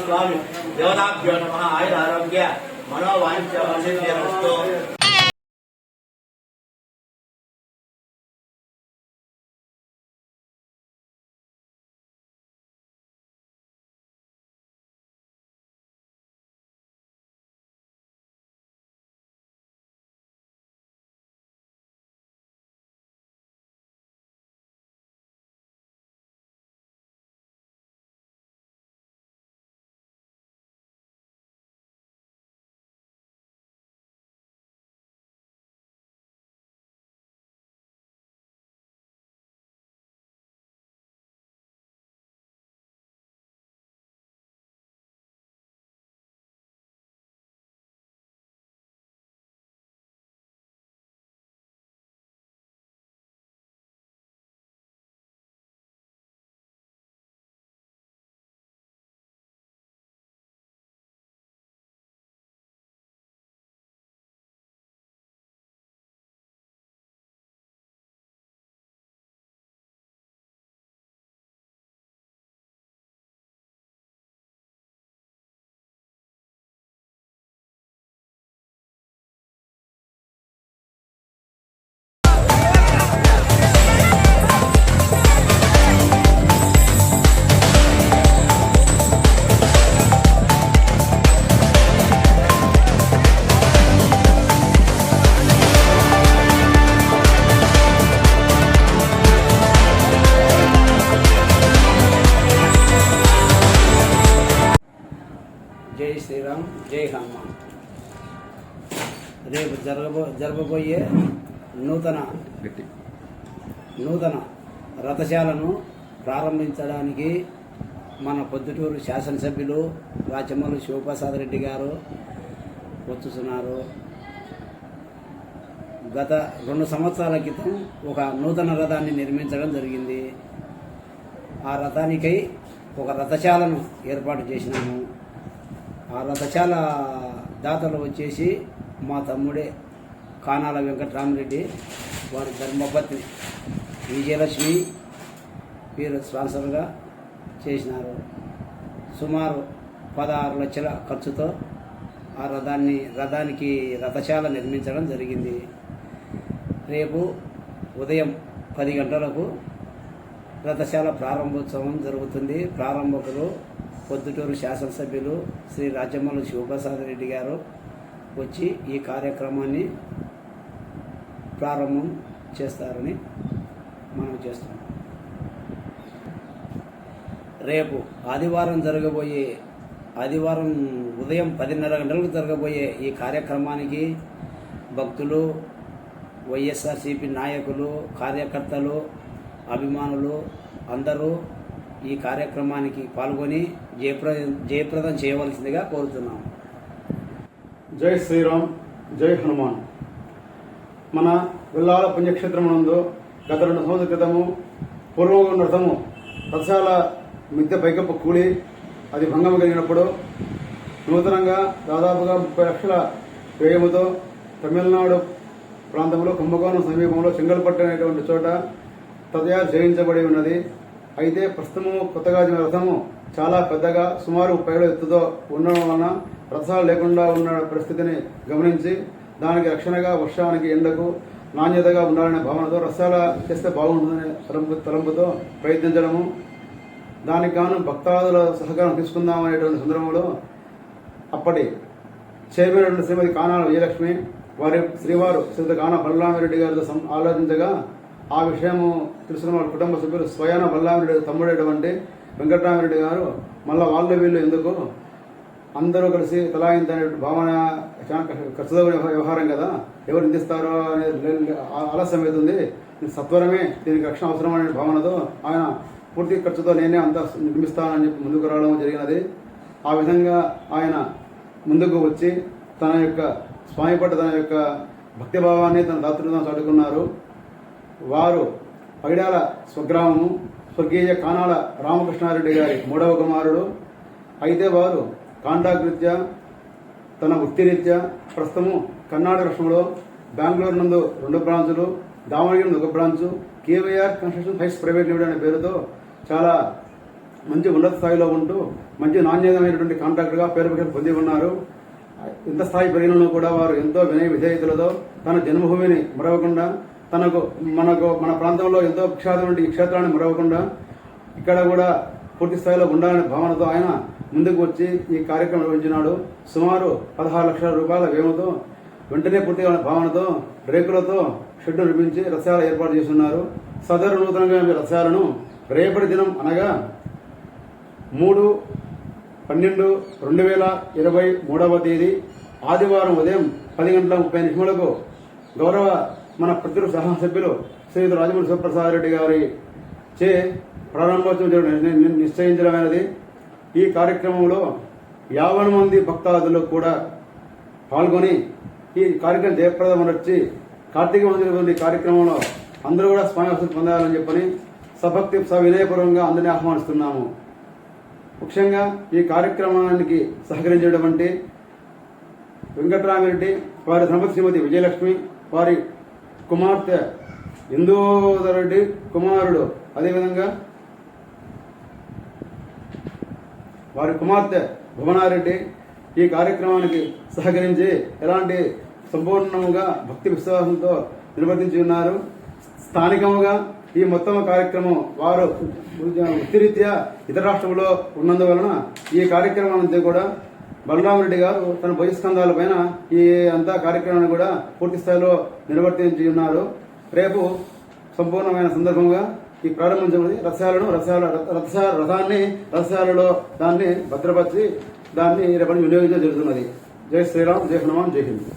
స్వామి దేవతాభ్యో నమ ఆయుర ఆరోగ్య మనోవాంఛ వసిద్ధ్యరస్తు శ్రీరామ్ జై హనుమాన్. రేపు జరగబో జరగబోయే నూతన నూతన రథశాలను ప్రారంభించడానికి మన పొద్దుటూరు శాసనసభ్యులు రాచమల్లి శివప్రసాద్ రెడ్డి గారు వచ్చుతున్నారు గత రెండు సంవత్సరాల క్రితం ఒక నూతన రథాన్ని నిర్మించడం జరిగింది. ఆ రథానికై ఒక రథశాలను ఏర్పాటు చేసినాము. రథశాల దాతలు వచ్చేసి మా తమ్ముడే కానాల వెంకటరామరెడ్డి వారి ధర్మపత్ని విజయలక్ష్మి వీరు స్పాన్సర్గా చేసినారు. సుమారు పదహారు లక్షల ఖర్చుతో ఆ రథాన్ని రథానికి రథశాల నిర్మించడం జరిగింది. రేపు ఉదయం పది గంటలకు రథశాల ప్రారంభోత్సవం జరుగుతుంది. ప్రారంభకులు పొద్దుటూరు శాసనసభ్యులు శ్రీ రాజమల్లి శివప్రసాద్ రెడ్డి గారు వచ్చి ఈ కార్యక్రమాన్ని ప్రారంభం చేస్తారని మనం చేస్తున్నాం. రేపు ఆదివారం జరగబోయే ఆదివారం ఉదయం పదిన్నర గంటలకు జరగబోయే ఈ కార్యక్రమానికి భక్తులు వైఎస్ఆర్సీపీ నాయకులు కార్యకర్తలు అభిమానులు అందరూ ఈ కార్యక్రమానికి పాల్గొని జయప్ర జయప్రదం చేయవలసిందిగా కోరుతున్నాం. జై శ్రీరామ్ జై హనుమాన్. మన విల్లాల పుణ్యక్షేత్రం నందు గత రెండు సంవత్సరాల క్రితము పూర్వం రథము రథశాల మిద్దె పైకప్పు కూలి అది భంగం కలిగినప్పుడు నూతనంగా దాదాపుగా ముప్పై లక్షల వ్యయముతో తమిళనాడు ప్రాంతంలో కుంభకోణం సమీపంలో చెంగల్పట్టు అనేటువంటి చోట తయారు చేయించబడి ఉన్నది. అయితే ప్రస్తుతము కొత్తగా రథము చాలా పెద్దగా సుమారు పైల ఎత్తుతో ఉండడం వలన రథాలు లేకుండా ఉన్న పరిస్థితిని గమనించి దానికి రక్షణగా వర్షానికి ఎండకు నాణ్యతగా ఉండాలనే భావనతో రసాల చేస్తే బాగుంటుందనే తలంపు తలంపుతో ప్రయత్నించడము. దానికి గాను భక్తాదుల సహకారం తీసుకుందాం అనేటువంటి సందర్భంలో అప్పటి చైర్మన్ శ్రీమతి కానాల విజయలక్ష్మి వారి శ్రీవారు శ్రీమతి కానా బలరామిరెడ్డి గారితో సం- ఆలోచించగా ఆ విషయము తెలుసుకున్న వాళ్ళ కుటుంబ సభ్యులు స్వయాన బలరామిరెడ్డి తమ్ముడేటువంటి వెంకటరామరెడ్డి గారు మళ్ళీ వాళ్ళ వీళ్ళు ఎందుకు? అందరూ కలిసి తలాయింతనే భావన చాలా ఖర్చుతో వ్యవహారం కదా? ఎవరు నిందిస్తారో అనేది ఆలస్యం అవుతుంది సత్వరమే దీనికి రక్షణ అవసరం అనే భావనతో ఆయన పూర్తి ఖర్చుతో నేనే అంతా నిర్మిస్తానని చెప్పి ముందుకు రావడం జరిగినది. ఆ విధంగా ఆయన ముందుకు వచ్చి తన యొక్క స్వామి పట్ల తన యొక్క భక్తిభావాన్ని తన దాతృత్వం చాటుకున్నారు. వారు పైడాల స్వగ్రామము స్వర్గీయ కానాల రామకృష్ణారెడ్డి గారి మూడవ కుమారుడు. అయితే వారు కాంటాక్ట్ రీత్యా తన వృత్తిరీత్యా ప్రస్తుతము కర్ణాటక రాష్ట్రంలో బెంగళూరు నందు రెండు బ్రాంచులు దామనగిరి ఒక బ్రాంచ్ కేవీఆర్ కన్స్ట్రక్షన్ హైస్ ప్రైవేట్ లిమిటెడ్ అనే పేరుతో చాలా మంచి ఉన్నత స్థాయిలో ఉంటూ మంచి నాణ్యతమైనటువంటి కాంట్రాక్టర్గా పేరు ప్రఖ్యాతి పొంది ఉన్నారు. ఇంత స్థాయి పెరిగినను కూడా వారు ఎంతో వినయ విధేయతలతో తన జన్మభూమిని మరవకుండా తనకు మనకు మన ప్రాంతంలో ఎంతో విఖ్యాతమైన ఈ క్షేత్రాన్ని మరవకుండా ఇక్కడ కూడా పూర్తి స్థాయిలో ఉండాలనే భావనతో ఆయన ముందుకు వచ్చి ఈ కార్యక్రమం నిర్వహించినాడు. సుమారు పదహారు లక్షల రూపాయల వ్యయంతో వెంటనే పూర్తి భావనతో రేకులతో షెడ్డు నిర్మించి రథాలు ఏర్పాటు చేస్తున్నారు. సదరు నూతనంగా రసాలను రేపటి దినం అనగా మూడు పన్నెండు రెండు వేల ఇరవై మూడవ తేదీ ఆదివారం ఉదయం పది గంటల ముప్పై నిమిషములకు గౌరవ మన ప్రతిరు సభ్యులు శ్రీయుత రాజమూరి శివప్రసాద్ రెడ్డి గారి చే ప్రారంభోత్సవం ని- నిశ్చయించడమైనది ఈ కార్యక్రమంలో యాభై మంది భక్తాదులు కూడా పాల్గొని ఈ కార్యక్రమం జయప్రదం వచ్చి కార్తీక మందిరం ఈ కార్యక్రమంలో అందరూ కూడా స్వామి వసతి పొందాలని చెప్పని సభక్తి సవినయపూర్వకంగా అందరినీ ఆహ్వానిస్తున్నాము. ముఖ్యంగా ఈ కార్యక్రమానికి సహకరించినటువంటి వెంకటరామిరెడ్డి వారి ధర్మపతి శ్రీమతి విజయలక్ష్మి వారి కుమార్తె ఇందోదరుడి కుమారుడు. అదేవిధంగా వారి కుమార్తె భువనారెడ్డి ఈ కార్యక్రమానికి సహకరించి ఎలాంటి సంపూర్ణంగా భక్తి విశ్వాసంతో నిర్వర్తించి ఉన్నారు. స్థానికంగా ఈ మొత్తం కార్యక్రమం వారు వృత్తిరీత్యా ఇతర రాష్ట్రంలో ఉన్నందువలన ఈ కార్యక్రమాన్ని కూడా బలరామరెడ్డి గారు తన భుజస్కంధాల పైన ఈ అంతా కార్యక్రమాన్ని కూడా పూర్తి స్థాయిలో నిర్వర్తించి ఉన్నారు. రేపు సంపూర్ణమైన సందర్భంగా ఈ ప్రారంభించబడి రథశాలను రథశాల రథ రథాన్ని రథశాలలో దాన్ని భద్రపరిచి దాన్ని రేపటి వినియోగించడం జరుగుతున్నది. జై శ్రీరామ్ జై హనుమాన్ జై హింద్.